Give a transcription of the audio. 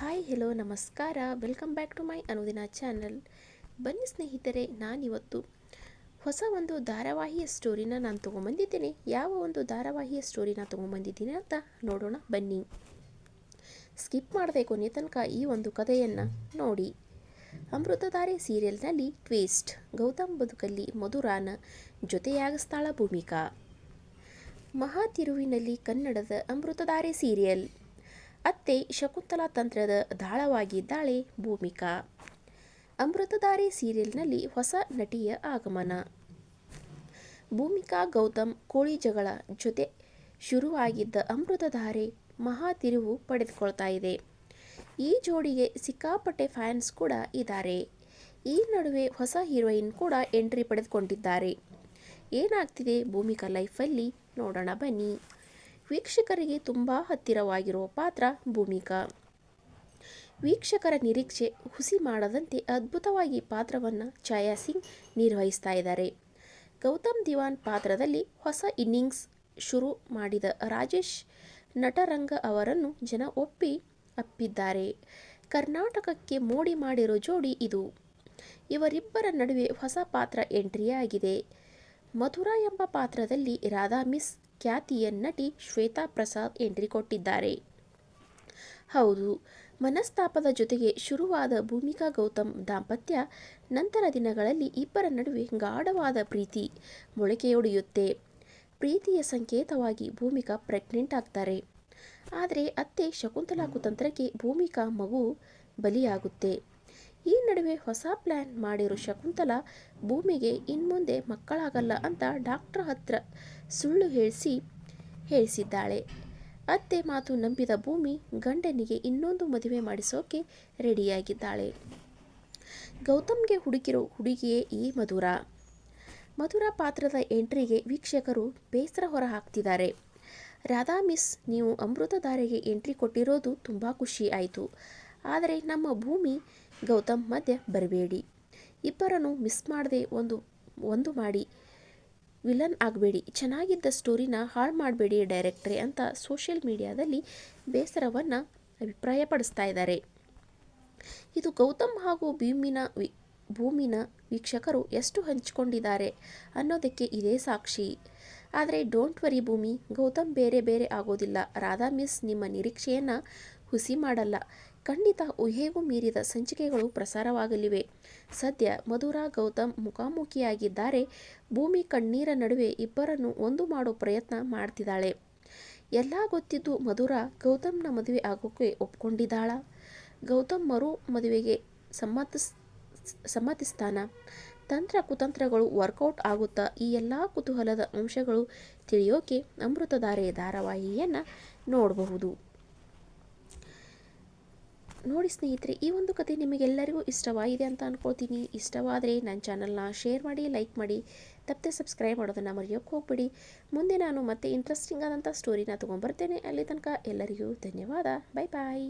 Hi hello ನಮಸ್ಕಾರ. Welcome back to my Anudina channel ಬನ್ನಿ ಸ್ನೇಹಿತರೆ, ನಾನಿವತ್ತು ಹೊಸ ಒಂದು ಧಾರಾವಾಹಿಯ ಸ್ಟೋರಿನ ನಾನು ತೊಗೊಂಬಂದಿದ್ದೇನೆ. ಯಾವ ಒಂದು ಧಾರಾವಾಹಿಯ ಸ್ಟೋರಿನ ತೊಗೊಂಬಂದಿದ್ದೀನಿ ಅಂತ ನೋಡೋಣ, ಬನ್ನಿ. ಸ್ಕಿಪ್ ಮಾಡದೆ ಕೊನೆ ತನಕ ಈ ಒಂದು ಕಥೆಯನ್ನು ನೋಡಿ. ಅಮೃತಧಾರೆ ಸೀರಿಯಲ್ನಲ್ಲಿ ಟ್ವಿಸ್ಟ್ ಗೌತಮ್ ಬದುಕಲ್ಲಿ ಮಧುರಾನ ಜೊತೆಯಾಗಿಸ್ತಾಳ ಭೂಮಿಕಾ. ಮಹಾ ತಿರುವಿನಲ್ಲಿ ಕನ್ನಡದ ಅಮೃತಧಾರೆ ಸೀರಿಯಲ್ ಅತ್ತೆ ಶಕುಂತಲಾ ತಂತ್ರದ ದಾಳವಾಗಿದ್ದಾಳೆ ಭೂಮಿಕಾ. ಅಮೃತಧಾರಿ ಸೀರಿಯಲ್ನಲ್ಲಿ ಹೊಸ ನಟಿಯ ಆಗಮನ. ಭೂಮಿಕಾ ಗೌತಮ್ ಕೋಳಿ ಜಗಳ ಜೊತೆ ಶುರುವಾಗಿದ್ದ ಅಮೃತಧಾರೆ ಮಹಾ ತಿರುವು ಪಡೆದುಕೊಳ್ತಾ ಇದೆ. ಈ ಜೋಡಿಗೆ ಸಿಕ್ಕಾಪಟ್ಟೆ ಫ್ಯಾನ್ಸ್ ಕೂಡ ಇದ್ದಾರೆ. ಈ ನಡುವೆ ಹೊಸ ಹೀರೋಯಿನ್ ಕೂಡ ಎಂಟ್ರಿ ಪಡೆದುಕೊಂಡಿದ್ದಾರೆ. ಏನಾಗ್ತಿದೆ ಭೂಮಿಕಾ ಲೈಫಲ್ಲಿ ನೋಡೋಣ ಬನ್ನಿ. ವೀಕ್ಷಕರಿಗೆ ತುಂಬ ಹತ್ತಿರವಾಗಿರುವ ಪಾತ್ರ ಭೂಮಿಕಾ. ವೀಕ್ಷಕರ ನಿರೀಕ್ಷೆ ಹುಸಿ ಮಾಡದಂತೆ ಅದ್ಭುತವಾಗಿ ಪಾತ್ರವನ್ನು ಛಾಯಾ ಸಿಂಗ್ ನಿರ್ವಹಿಸ್ತಾ ಇದ್ದಾರೆ. ಗೌತಮ್ ದಿವಾನ್ ಪಾತ್ರದಲ್ಲಿ ಹೊಸ ಇನ್ನಿಂಗ್ಸ್ ಶುರು ಮಾಡಿದ ರಾಜೇಶ್ ನಟರಂಗ ಅವರನ್ನು ಜನ ಒಪ್ಪಿ ಅಪ್ಪಿದ್ದಾರೆ. ಕರ್ನಾಟಕಕ್ಕೆ ಮೋಡಿ ಮಾಡಿರೋ ಜೋಡಿ ಇದು. ಇವರಿಬ್ಬರ ನಡುವೆ ಹೊಸ ಪಾತ್ರ ಎಂಟ್ರಿಯಾಗಿದೆ. ಮಧುರಾ ಎಂಬ ಪಾತ್ರದಲ್ಲಿ ರಾಧಾ ಮಿಸ್ ಖ್ಯಾತಿಯ ನಟಿ ಶ್ವೇತಾ ಪ್ರಸಾದ್ ಎಂಟ್ರಿ ಕೊಟ್ಟಿದ್ದಾರೆ. ಹೌದು, ಮನಸ್ತಾಪದ ಜೊತೆಗೆ ಶುರುವಾದ ಭೂಮಿಕಾ ಗೌತಮ್ ದಾಂಪತ್ಯ, ನಂತರ ದಿನಗಳಲ್ಲಿ ಇಬ್ಬರ ನಡುವೆ ಗಾಢವಾದ ಪ್ರೀತಿ ಮೊಳಕೆಯೊಡೆಯುತ್ತೆ. ಪ್ರೀತಿಯ ಸಂಕೇತವಾಗಿ ಭೂಮಿಕಾ ಪ್ರೆಗ್ನೆಂಟ್ ಆಗ್ತಾರೆ. ಆದರೆ ಅತ್ತೆ ಶಕುಂತಲಾ ಕುತಂತ್ರಕ್ಕೆ ಭೂಮಿಕಾ ಮಗು ಬಲಿಯಾಗುತ್ತೆ. ಈ ನಡುವೆ ಹೊಸ ಪ್ಲ್ಯಾನ್ ಮಾಡಿರೋ ಶಕುಂತಲಾ ಭೂಮಿಗೆ ಇನ್ಮುಂದೆ ಮಕ್ಕಳಾಗಲ್ಲ ಅಂತ ಡಾಕ್ಟರ್ ಹತ್ರ ಸುಳ್ಳು ಹೇಳಿಸಿ, ಹೇಳಿಸಿದ್ದಾಳೆ. ಅತ್ತೆ ಮಾತು ನಂಬಿದ ಭೂಮಿ ಗಂಡನಿಗೆ ಇನ್ನೊಂದು ಮದುವೆ ಮಾಡಿಸೋಕೆ ರೆಡಿಯಾಗಿದ್ದಾಳೆ. ಗೌತಮ್ಗೆ ಹುಡುಕಿರೋ ಹುಡುಗಿಯೇ ಈ ಮಧುರ. ಮಧುರ ಪಾತ್ರದ ಎಂಟ್ರಿಗೆ ವೀಕ್ಷಕರು ಬೇಸರ ಹೊರ ಹಾಕ್ತಿದ್ದಾರೆ ರಾಧಾ ಮಿಸ್, ನೀವು ಅಮೃತಧಾರೆಗೆ ಎಂಟ್ರಿ ಕೊಟ್ಟಿರೋದು ತುಂಬ ಖುಷಿ ಆಯಿತು. ಆದರೆ ನಮ್ಮ ಭೂಮಿ ಗೌತಮ್ ಮಧ್ಯೆ ಬರಬೇಡಿ. ಇಬ್ಬರನ್ನು ಮಿಸ್ ಮಾಡದೆ ಒಂದು ಒಂದು ಮಾಡಿ. ವಿಲನ್ ಆಗಬೇಡಿ. ಚೆನ್ನಾಗಿದ್ದ ಸ್ಟೋರಿನ ಹಾಳು ಮಾಡಬೇಡಿ ಡೈರೆಕ್ಟ್ರೆ ಅಂತ ಸೋಷಿಯಲ್ ಮೀಡಿಯಾದಲ್ಲಿ ಬೇಸರವನ್ನು ಅಭಿಪ್ರಾಯಪಡಿಸ್ತಾ ಇದ್ದಾರೆ. ಇದು ಗೌತಮ್ ಹಾಗೂ ಭೂಮಿನ ಭೂಮಿನ ವೀಕ್ಷಕರು ಎಷ್ಟು ಹಂಚಿಕೊಂಡಿದ್ದಾರೆ ಅನ್ನೋದಕ್ಕೆ ಇದೇ ಸಾಕ್ಷಿ. ಆದರೆ ಡೋಂಟ್ ವರಿ ಭೂಮಿ, ಗೌತಮ್ ಬೇರೆ ಬೇರೆ ಆಗೋದಿಲ್ಲ. ರಾಧಾ ಮಿಸ್ ನಿಮ್ಮ ನಿರೀಕ್ಷೆಯನ್ನು ಹುಸಿ ಮಾಡಲ್ಲ. ಖಂಡಿತ ಊಹೆಗೂ ಮೀರಿದ ಸಂಚಿಕೆಗಳು ಪ್ರಸಾರವಾಗಲಿವೆ. ಸದ್ಯ ಮಧುರಾ ಗೌತಮ್ ಮುಖಾಮುಖಿಯಾಗಿದ್ದಾರೆ. ಭೂಮಿ ಕಣ್ಣೀರ ನಡುವೆ ಇಬ್ಬರನ್ನು ಒಂದು ಮಾಡೋ ಪ್ರಯತ್ನ ಮಾಡ್ತಿದ್ದಾಳೆ. ಎಲ್ಲ ಗೊತ್ತಿದ್ದು ಮಧುರಾ ಗೌತಮ್ನ ಮದುವೆ ಆಗೋಕ್ಕೆ ಒಪ್ಕೊಂಡಿದ್ದಾಳ. ಗೌತಮ್ ಮರು ಮದುವೆಗೆ ಸಮ್ಮತಿಸ್, ಸಮ್ಮತಿಸ್ತಾನ. ತಂತ್ರ ಕುತಂತ್ರಗಳು ವರ್ಕೌಟ್ ಆಗುತ್ತಾ ಈ ಎಲ್ಲ ಕುತೂಹಲದ ಅಂಶಗಳು ತಿಳಿಯೋಕೆ ಅಮೃತಧಾರೆ ಧಾರಾವಾಹಿಯನ್ನು ನೋಡಬಹುದು. ನೋಡಿ ಸ್ನೇಹಿತರೆ, ಈ ಒಂದು ಕತೆ ನಿಮಗೆಲ್ಲರಿಗೂ ಇಷ್ಟವಾಗಿದೆ ಅಂತ ಅನ್ಕೋತೀನಿ ಇಷ್ಟವಾದರೆ ನನ್ನ ಚಾನಲ್ನ ಶೇರ್ ಮಾಡಿ, ಲೈಕ್ ಮಾಡಿ, ತಪ್ಪದೆ ಸಬ್ಸ್ಕ್ರೈಬ್ ಮಾಡೋದನ್ನು ಮರೆಯೋಕ್ಕೆ ಹೋಗ್ಬಿಡಿ. ಮುಂದೆ ನಾನು ಮತ್ತೆ ಇಂಟ್ರೆಸ್ಟಿಂಗ್ ಆದಂಥ ಸ್ಟೋರಿನ ತೊಗೊಂಬರ್ತೇನೆ ಅಲ್ಲಿ ತನಕ ಎಲ್ಲರಿಗೂ ಧನ್ಯವಾದ. ಬಾಯ್ ಬಾಯ್